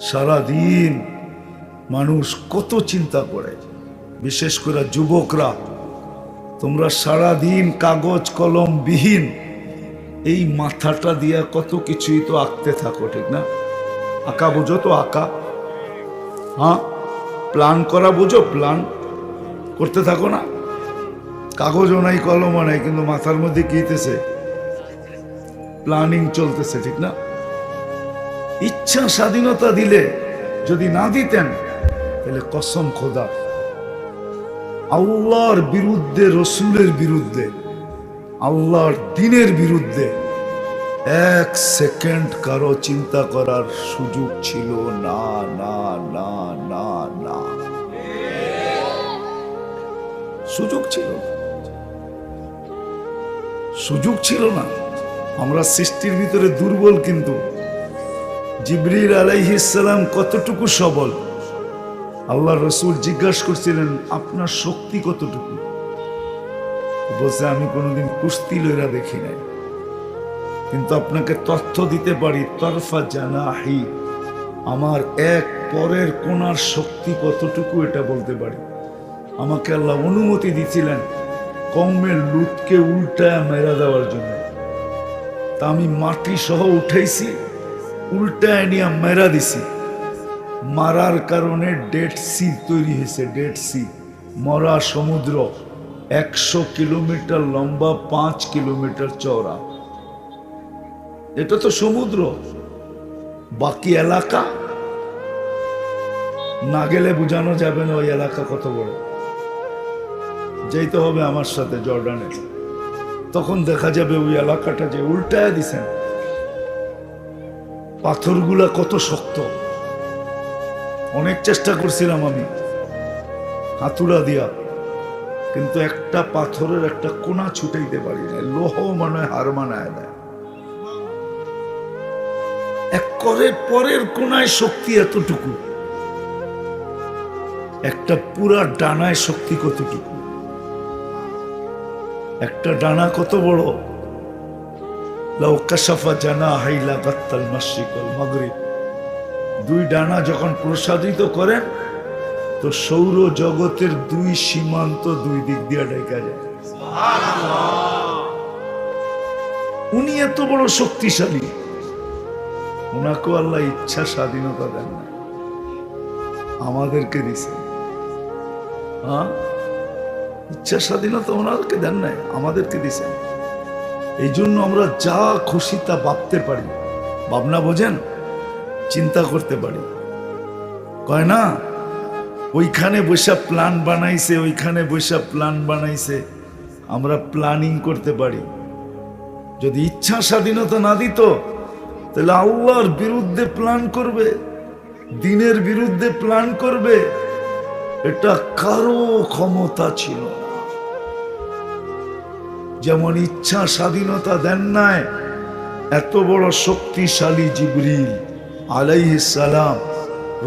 সারাদিন মানুষ কত চিন্তা করে। বিশেষ করে যুবকরা, তোমরা সারাদিন কাগজ, কলম বিহীন, এই মাথাটা দিয়া কত কিছুই তো আঁকতে থাকো, ঠিক না? আঁকা বোঝো তো, আঁকা। হ্যাঁ? প্ল্যান করা বোঝো, প্ল্যান করতে থাকো না। কাগজও নাই, কলমও নাই, কিন্তু মাথার মধ্যে কিতেছে প্ল্যানিং চলতেছে, ঠিক না? ইচ্ছা স্বাধীনতা দিলে যদি না দিতেন, তাহলে কসম খোদা। আল্লাহর বিরুদ্ধে, রসুলের বিরুদ্ধে, আল্লাহর দিনের বিরুদ্ধে এক সেকেন্ড কারও চিন্তা করার সুযোগ ছিল না না না না না। সুযোগ ছিল সুযোগ ছিল না। আমরা সৃষ্টির ভিতরে দুর্বল কিন্তু জিবরিল আলাইহিসালাম কতটুকু সবল? আল্লাহ রসুল জিজ্ঞাসা করছিলেন, আপনার শক্তি কতটুকু? বলছে, আমি কোনোদিন কুস্তি লইরা দেখি নাই। কিন্তু আপনাকে তথ্য দিতে পারি, তরফা জানা জানাহি, আমার এক পরের কোনার শক্তি কতটুকু এটা বলতে পারি। আমাকে আল্লাহ অনুমতি দিছিলেন কমের লুটকে উল্টায় মেরা দেওয়ার জন্য। তা আমি মাটি সহ উঠাইছি। উল্টায় নিয়ে মেরা দিছি। মারার কারণে ডেড সি তৈরি হয়েছে, ডেড সি। মরা সমুদ্র একশো কিলোমিটার লম্বা, পাঁচ কিলোমিটার চওড়া। এটা তো সমুদ্র। বাকি এলাকা? না গেলে বোঝানো যাবে না ওই এলাকা কত বড়। যেতে হবে আমার সাথে জর্ডানে। তখন দেখা যাবে ওই এলাকাটা যে উল্টায় দিছেন। পাথরগুলা কত শক্ত। অনেক চেষ্টা করছিলাম আমি, হাতুড়া দিয়া, কিন্তু একটা পাথরের একটা কোনা ছুটাইতে পারি না লোহ মনে হার মানায় দেয় এক করে পরের কোনায় শক্তি এতটুকু, একটা পুরা ডানায় শক্তি কতটুকু? একটা ডানা কত বড়? লাউ কাশাফা জানা হাইলা গাত্তাল মাসিকল মাগরিব। দুই ডানা যখন প্রসাদিত করেন, তো সৌর জগতের দুই সীমান্ত দুই দিক দিয়ে ডেকা যায়। উনি এত বড় শক্তিশালী ওনাকেও আল্লাহ ইচ্ছা স্বাধীনতা দেন না। আমাদেরকে দিছে। হ্যাঁ? ইচ্ছা স্বাধীনতা ওনাদেরকে দেন নাই, আমাদেরকে দিছেন। এই জন্য আমরা যা খুশি তা ভাবতে পারি। ভাবনা বোঝেন, চিন্তা করতে পারি। কয় না? ওইখানে বৈশা প্ল্যান বানাইছে, ওইখানে বৈশা প্ল্যান বানাইছে। আমরা প্ল্যানিং করতে পারি। যদি ইচ্ছা স্বাধীনতা না দিত, তাহলে আল্লাহর বিরুদ্ধে প্ল্যান করবে, দিনের বিরুদ্ধে প্ল্যান করবে। এটা কারও ক্ষমতা ছিল না। যেমন ইচ্ছা স্বাধীনতা দেন নাই, এত বড় শক্তিশালী জিবরিল আলাইহিস সালাম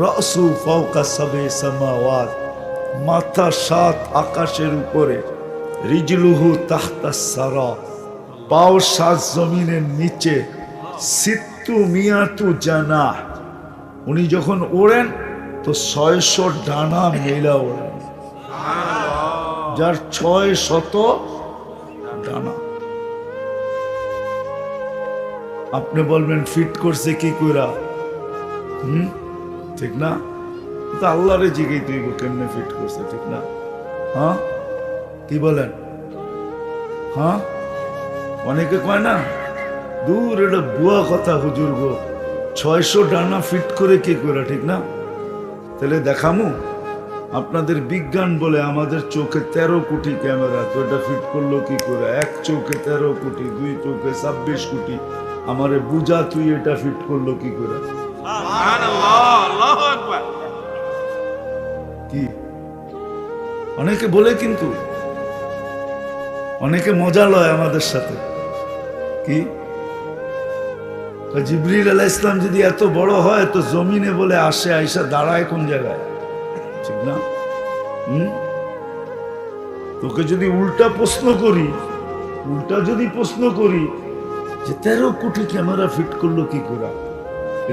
রসু ফৌকা সবে সামাওয়াত, মাথা সাত আকাশের উপরে, রিজলুহু তাহতা সারা, পাও সাত জমিনের নিচে, সিত্তু মিয়াতু জানা উনি যখন ওড়েন তো ছয়শো ডানা মেলা ওড়েন। যার ছয় শত ডানা। আপনি বলবেন, ফিট করছে কি কইরা? হুম? ঠিক না? তো আল্লাহরে জিগেই তুই কেমনে ফিট করছে, ঠিক না? হ্যাঁ? কি বলেন? হ্যাঁ? অনেকে কয় না, দূর, এটা বুয়া কথা হুজুর গো। ছয়শো ডানা ফিট করে কি করে ঠিক না? তাহলে দেখামু। আপনাদের বিজ্ঞান বলে আমাদের চোখে তেরো কোটি ক্যামেরা তো এটা ফিট করল কি করে? এক চোখে তেরো কোটি দুই চোখে ছাব্বিশ কোটি। আমারে বুঝা তুই এটা ফিট করল কি করে? কি? অনেকে বলে কিন্তু অনেকে মজা লয় আমাদের সাথে। কি? জিবরিল আলাহ ইসলাম যদি এত বড় হয় তো জমিনে বলে আসে আইসা দাঁড়ায় কোন জায়গায়? ঠিক না তোকে যদি উল্টা প্রশ্ন করি, উল্টা যদি প্রশ্ন করি, যে তেরো কোটি ক্যামেরা ফিট করল কি করে?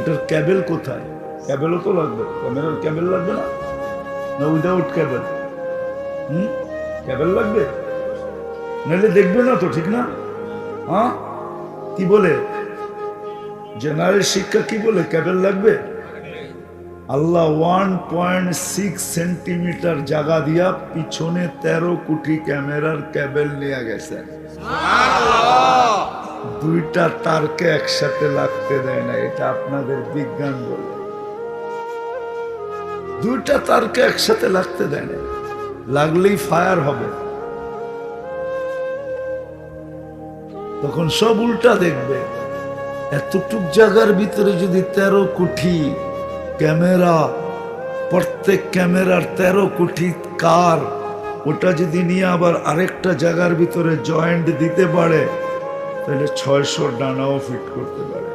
এটার ক্যাবেল কোথায়? ক্যাবেলও তো লাগবে। ক্যামেরার ক্যাবেল লাগবে না? না উইদাউট ক্যাবেল? হুম? ক্যাবেল লাগবে? নাহলে দেখবে না তো, ঠিক না? হ্যাঁ? কি বলে? জেনারেল শিক্ষা কি বলে? ক্যাবেল লাগবে? আল্লাহ ওয়ান পয়েন্ট সিক্স সেন্টিমিটার জায়গা দিয়া পিছনে তেরো কোটি ক্যামেরার ক্যাবেল নিয়ে গেছে। দুইটা তারকে একসাথে লাগতে দেয় না এটা আপনাদের বিজ্ঞান বলে। দুইটা তারকে একসাথে লাগতে দেয় না লাগলেই ফায়ার হবে। তখন সব উল্টা দেখবে। এতটুক জায়গার ভিতরে যদি তেরো কোটি ক্যামেরা, প্রত্যেক ক্যামেরার তেরো কোটি কার। ওটা যদি নিয়ে আবার আরেকটা জায়গার ভিতরে জয়েন্ট দিতে পারে, তাহলে ছয়শো ডানাও ফিট করতে পারে।